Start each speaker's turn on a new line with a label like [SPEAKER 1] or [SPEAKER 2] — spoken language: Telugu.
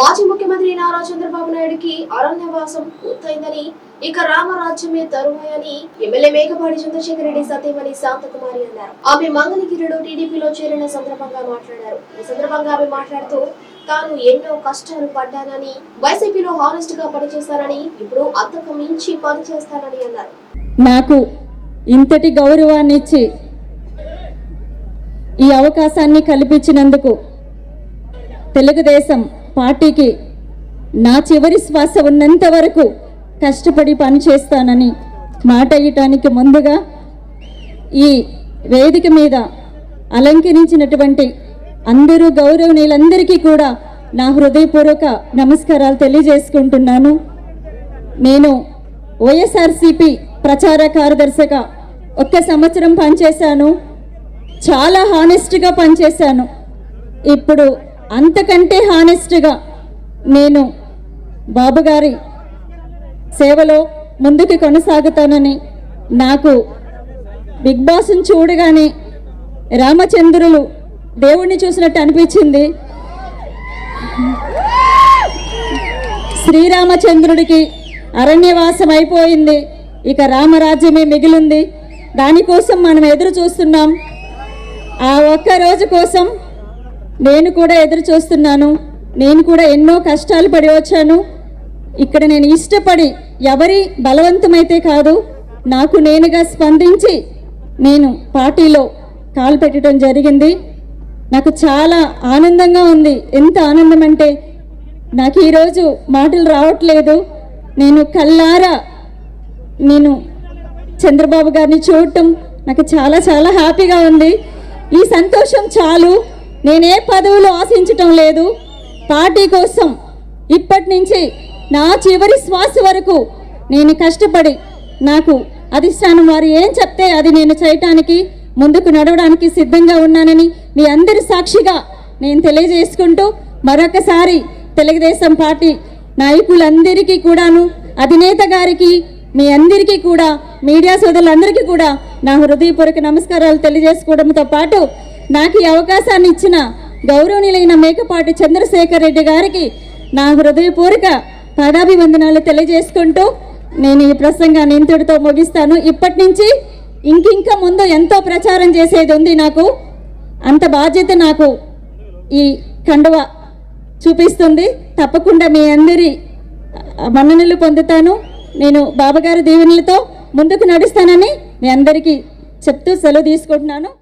[SPEAKER 1] మాజీ ముఖ్యమంత్రి నారా చంద్రబాబు నాయుడుకి అరణ్యవాసం పూర్తయిందని ఇక రామరాజ్యమే తరువాయని ఎమ్మెల్యే మేకపాటి చంద్రశేఖర్ రెడ్డి సత్యమణి శాంతకుమారి అన్నారు. ఆమె మంగళగిరిలో టీడీపీలో చేరిన సందర్భంగా మాట్లాడారు. ఈ సందర్భంగా ఆమె మాట్లాడుతూ తాను ఎన్నో కష్టాలు పడ్డానని వైసీపీలో హానెస్ట్గా పనిచేస్తానని ఇప్పుడు అంతకు మించి పనిచేస్తానని అన్నారు.
[SPEAKER 2] నాకు ఇంతటి గౌరవాన్ని ఇచ్చి ఈ అవకాశాన్ని కల్పించినందుకు తెలుగుదేశం పార్టీకి నా చివరి శ్వాస ఉన్నంత వరకు కష్టపడి పనిచేస్తానని మాట ఇయటానికి ముందుగా ఈ వేదిక మీద అలంకరించినటువంటి అందరూ గౌరవనీయులందరికీ కూడా నా హృదయపూర్వక నమస్కారాలు తెలియజేసుకుంటున్నాను. నేను వైఎస్ఆర్సిపి ప్రచార కార్యదర్శిగా ఒక్క సంవత్సరం పనిచేశాను. చాలా హానెస్ట్గా పనిచేశాను. ఇప్పుడు అంతకంటే హానెస్ట్గా నేను బాబుగారి సేవలో ముందుకు కొనసాగుతానని నాకు బిగ్ బాస్ని చూడగానే రామచంద్రులు దేవుణ్ణి చూసినట్టు అనిపించింది. శ్రీరామచంద్రుడికి అరణ్యవాసం అయిపోయింది. ఇక రామరాజ్యమే మిగిలింది. దానికోసం మనం ఎదురు చూస్తున్నాం. ఆ ఒక్క రోజు కోసం నేను కూడా ఎదురు చూస్తున్నాను. నేను కూడా ఎన్నో కష్టాలు పడి వచ్చాను. ఇక్కడ నేను ఇష్టపడి ఎవరి బలవంతమైతే కాదు నాకు నేనుగా స్పందించి నేను పార్టీలో కాలు పెట్టడం జరిగింది. నాకు చాలా ఆనందంగా ఉంది. ఎంత ఆనందం అంటే నాకు ఈరోజు మాటలు రావట్లేదు. నేను కల్లారా నేను చంద్రబాబు గారిని చూడటం నాకు చాలా చాలా హ్యాపీగా ఉంది. ఈ సంతోషం చాలు. నేనే పదవులు ఆశించటం లేదు. పార్టీ కోసం ఇప్పటి నుంచి నా చివరి శ్వాస వరకు నేను కష్టపడి నాకు అధిష్టానం వారు ఏం చెప్తే అది నేను చేయటానికి ముందుకు నడవడానికి సిద్ధంగా ఉన్నానని మీ అందరి సాక్షిగా నేను తెలియజేసుకుంటూ మరొకసారి తెలుగుదేశం పార్టీ నాయకులందరికీ కూడాను అధినేత గారికి మీ అందరికీ కూడా మీడియా సోదరులందరికీ కూడా నా హృదయపూర్వక నమస్కారాలు తెలియజేసుకోవడంతో పాటు నాకు ఈ అవకాశాన్ని ఇచ్చిన గౌరవనీయులైన మేకపాటి చంద్రశేఖర్ రెడ్డి గారికి నా హృదయపూర్వక పాదాభివందనాలు తెలియజేసుకుంటూ నేను ఈ ప్రసంగాన్ని ఇంతటితో ముగిస్తాను. ఇప్పటి నుంచి ఇంకింక ముందు ఎంతో ప్రచారం చేసేది ఉంది నాకు. అంత బాధ్యత నాకు ఈ కండువ చూపిస్తుంది. తప్పకుండా మీ అందరి మన్ననలు పొందుతాను. నేను బాబాగారి దీవెనలతో ముందుకు నడుస్తానని మీ అందరికీ చెప్తూ సెలవు తీసుకుంటున్నాను.